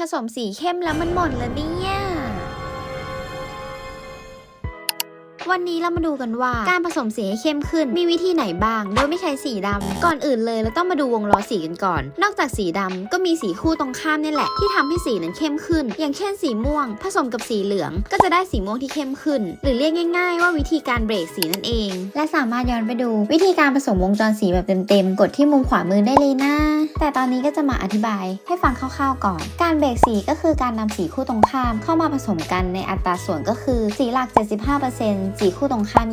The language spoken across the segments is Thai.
ผสมสีเข้มแล้วมันหมดละเนี่ย วันนี้เรามาดูกันว่าการผสมสีให้เข้มขึ้นมีวิธีไหนบ้าง โดยไม่ใช้สีดำก่อนอื่นเลยเราต้องมาดูวงล้อสีกันก่อน นอกจากสีดำก็มีสีคู่ตรงข้ามนี่แหละ ที่ทำให้สีนั้นเข้มขึ้น อย่างเช่นสีม่วง ผสมกับสีเหลือง ก็จะได้สีม่วงที่เข้มขึ้น หรือเรียกง่าย ๆ ว่าวิธีการเบรกสีนั่นเอง และสามารถย้อนไปดู วิธีการผสมวงจรสีแบบเต็มๆกดที่มุมขวามือได้เลยนะ แต่ตอนนี้ก็จะมาอธิบายให้ฟังคร่าวๆก่อน การเบรกสีก็คือการนำสีคู่ตรงข้ามเข้ามาผสมกันในอัตราส่วนก็คือสีหลัก 75%สีคู่ตรงข้าม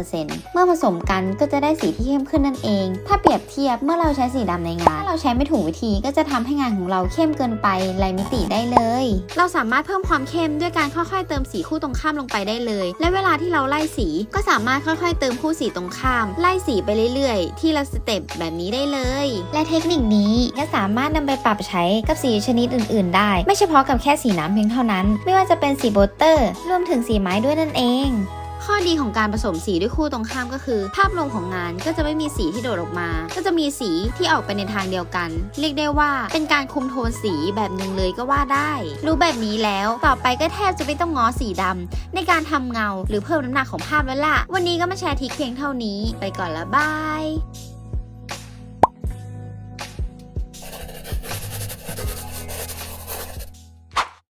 25%เมื่อผสมกันก็จะได้สีที่เข้มขึ้นนั่นเอง ถ้าเปรียบเทียบเมื่อเราใช้สีดำในงานถ้าเราใช้ไม่ถูกวิธีก็จะทำให้งานของเราเข้มเกินไปไรมิติได้เลย เราสามารถเพิ่มความเข้มด้วยการค่อยๆ เติมสีคู่ตรงข้ามลงไปได้เลย และเวลาที่เราไล่สีก็สามารถค่อยๆ เติมคู่สีตรงข้าม ไล่สีไปเรื่อยๆ ที่ละสเต็ปแบบนี้ได้เลย และเทคนิคนี้ก็สามารถนำไปปรับใช้กับสีชนิดอื่น ๆ ได้ ไม่เฉพาะกับแค่สีน้ำเพียงเท่านั้น ไม่ว่าจะเป็นสีโบเตอร์ รวมถึงสีไม้ด้วยนั่นเองข้อดีของการผสมสีด้วยคู่ตรงข้ามก็คือ ภาพรวมของงานก็จะไม่มีสีที่โดดออกมา ก็จะมีสีที่ออกไปในทางเดียวกัน เรียกได้ว่าเป็นการคุมโทนสีแบบหนึ่งเลยก็ว่าได้ รู้แบบนี้แล้วต่อไปก็แทบจะไม่ต้องง้อสีดำในการทำเงาหรือเพิ่มน้ำหนักของภาพแล้วล่ะ วันนี้ก็มาแชร์ทิคเพียงเท่านี้ ไปก่อนละบาย